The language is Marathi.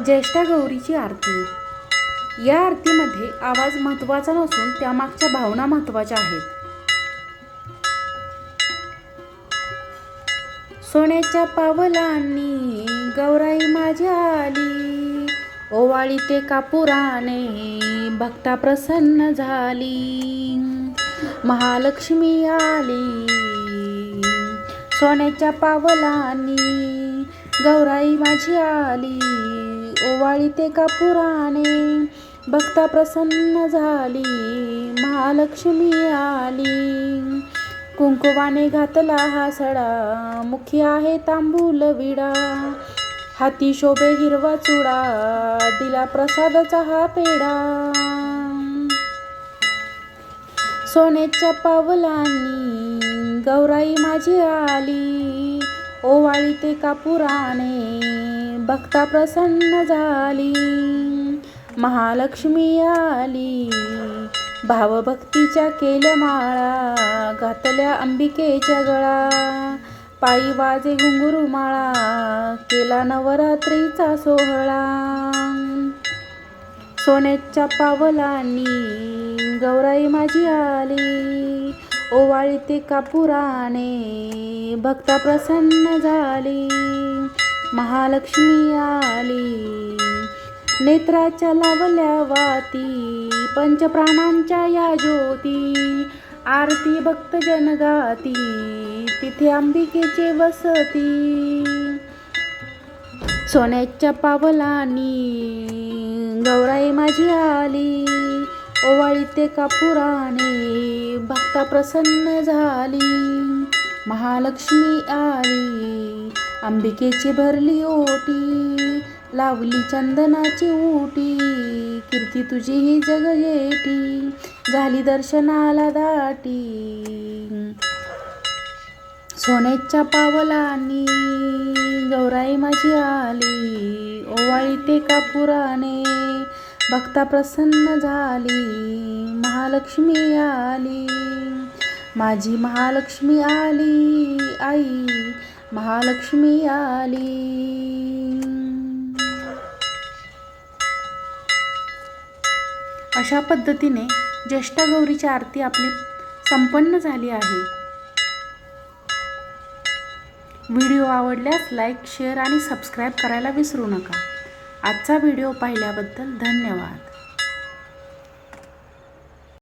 ज्येष्ठा गौरीची आरती. या आरतीमध्ये आवाज महत्त्वाचा नसून त्यामागच्या भावना महत्त्वाच्या आहेत. सोन्याच्या पावलांनी गौराई माझ्या आली. ओवाळी ते कापुराने भक्ता प्रसन्न झाली. महालक्ष्मी आली. सोन्याच्या पावलांनी गौराई माझी आली. ओवाळी ते कापुराने. भक्ता प्रसन्न झाली महालक्ष्मी आली. कुंकुवाने घातला हा सडा मुखी आहे तांबूल विडा. हाती शोभे हिरवा चुडा दिला प्रसादाचा हा पेडा सोन्याच्या पावलांनी गौराई माझी आली ओवाळी ते कापुराने. भक्ता प्रसन्न झाली. महालक्ष्मी आली. भावभक्तीच्या केल्या माळा घातल्या अंबिकेच्या गळा. पायी वाजे घुंगरू माळा केला नवरात्रीचा सोहळा. सोन्याच्या पावलांनी गौराई माझी आली. ओवाळी ते कापुराने भक्ता प्रसन्न झाली. महालक्ष्मी आली. नेत्राच्या लावल्या वाती पंचप्राणांच्या या ज्योती आरती भक्तजन गाती तिथे अंबिकेचे वसती. सोन्याच्या पावलानी गौराई माझी आली ओवाळी ते कापुराने भक्ता प्रसन्न झाली. महालक्ष्मी आली अंबिकेची भरली ओटी लावली चंदनाची ओटी कीर्ती तुझी ही जग येटी झाली दर्शनाला दाटी. सोन्याच्या पावलांनी गौराई माझी आली ओवाळी ते कापुराने भक्ता प्रसन्न झाली महालक्ष्मी आली. माझी महालक्ष्मी आली आई महालक्ष्मी आली. अशा पद्धतीने ज्येष्ठा गौरीची आरती आपली संपन्न झाली आहे. व्हिडिओ आवडल्यास लाईक शेअर आणि सबस्क्राईब करायला विसरू नका. आजचा व्हिडिओ पाहिल्याबद्दल धन्यवाद.